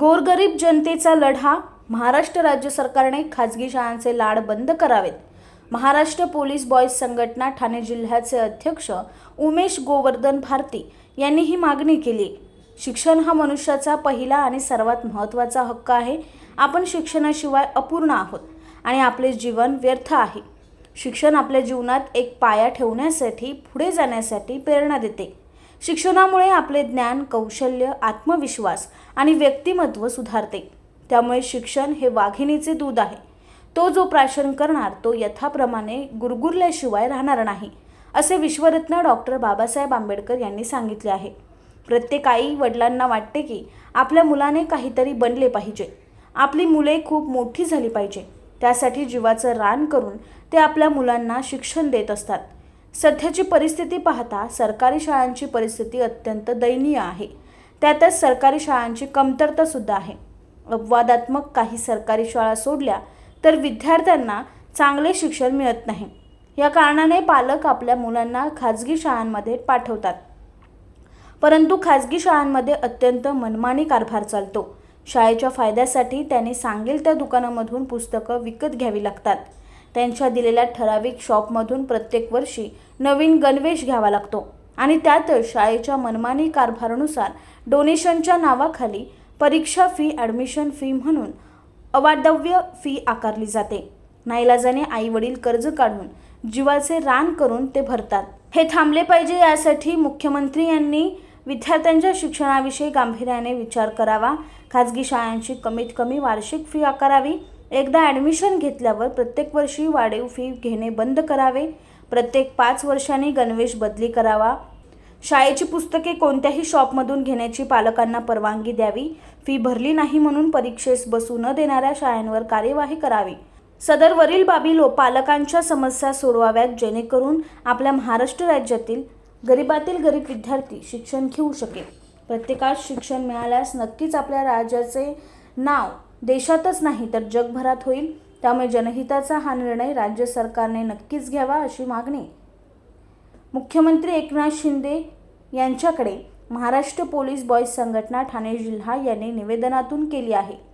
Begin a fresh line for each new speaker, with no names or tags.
गोरगरीब जनतेचा लढा महाराष्ट्र राज्य सरकारने खाजगी शाळांचे लाड बंद करावेत. महाराष्ट्र पोलीस बॉयज संघटना ठाणे जिल्ह्याचे अध्यक्ष उमेश गोवर्धन भारती यांनी ही मागणी केली. शिक्षण हा मनुष्याचा पहिला आणि सर्वात महत्त्वाचा हक्क आहे. आपण शिक्षणाशिवाय अपूर्ण आहोत आणि आपले जीवन व्यर्थ आहे. शिक्षण आपल्या जीवनात एक पाया ठेवण्यासाठी पुढे जाण्यासाठी प्रेरणा देते. शिक्षणामुळे आपले ज्ञान कौशल्य आत्मविश्वास आणि व्यक्तिमत्व सुधारते. त्यामुळे शिक्षण हे वाघिणीचे दूध आहे. तो जो प्राशन करणार तो यथाप्रमाणे गुरगुरल्याशिवाय राहणार नाही असे विश्वरत्न डॉक्टर बाबासाहेब आंबेडकर यांनी सांगितले आहे. प्रत्येक आई वडिलांना वाटते की आपल्या मुलाने काहीतरी बनले पाहिजे. आपली मुले खूप मोठी झाली पाहिजे. त्यासाठी जीवाचं रान करून ते आपल्या मुलांना शिक्षण देत असतात. सध्याची परिस्थिती पाहता सरकारी शाळांची परिस्थिती अत्यंत दयनीय आहे. त्यातच सरकारी शाळांची कमतरतासुद्धा आहे. अपवादात्मक काही सरकारी शाळा सोडल्या तर विद्यार्थ्यांना चांगले शिक्षण मिळत नाही. या कारणाने पालक आपल्या मुलांना खाजगी शाळांमध्ये पाठवतात. परंतु खाजगी शाळांमध्ये अत्यंत मनमानी कारभार चालतो. शाळेच्या फायद्यासाठी त्यांनी सांगेल त्या दुकानामधून पुस्तकं विकत घ्यावी लागतात. त्यांच्या दिलेल्या ठराविक शॉपमधून प्रत्येक वर्षी नवीन गणवेश घ्यावा लागतो. आणि त्यातच शाळेच्या मनमानी कारभारानुसार डोनेशनच्या नावाखाली परीक्षा फी ॲडमिशन फी म्हणून अवाढव्य फी आकारली जाते. नाईलाजाने आई वडील कर्ज काढून जीवाचे रान करून ते भरतात. हे थांबले पाहिजे यासाठी मुख्यमंत्री यांनी विद्यार्थ्यांच्या शिक्षणाविषयी गांभीर्याने विचार करावा. खाजगी शाळांची कमीत कमी वार्षिक फी आकारावी. एकदा ॲडमिशन घेतल्यावर प्रत्येक वर्षी वाढीव फी घेणे बंद करावे. प्रत्येक पाच वर्षांनी गणवेश बदली करावा. शाळेची पुस्तके कोणत्याही शॉपमधून घेण्याची पालकांना परवानगी द्यावी. फी भरली नाही म्हणून परीक्षेस बसू न देणाऱ्या शाळांवर कार्यवाही करावी. सदर वरील बाबी लो पालकांच्या समस्या सोडवाव्यात जेणेकरून आपल्या महाराष्ट्र राज्यातील गरिबातील गरीब विद्यार्थी शिक्षण घेऊ शकेल. प्रत्येकास शिक्षण मिळाल्यास नक्कीच आपल्या राज्याचे नाव देशातच नाही तर जगभरात होईल. त्यामुळे जनहिताचा हा निर्णय राज्य सरकारने नक्कीच घ्यावा अशी मागणी. मुख्यमंत्री एकनाथ शिंदे यांच्याकडे महाराष्ट्र पोलीस बॉयज संघटना ठाणे जिल्हा यांनी निवेदनातून केली आहे.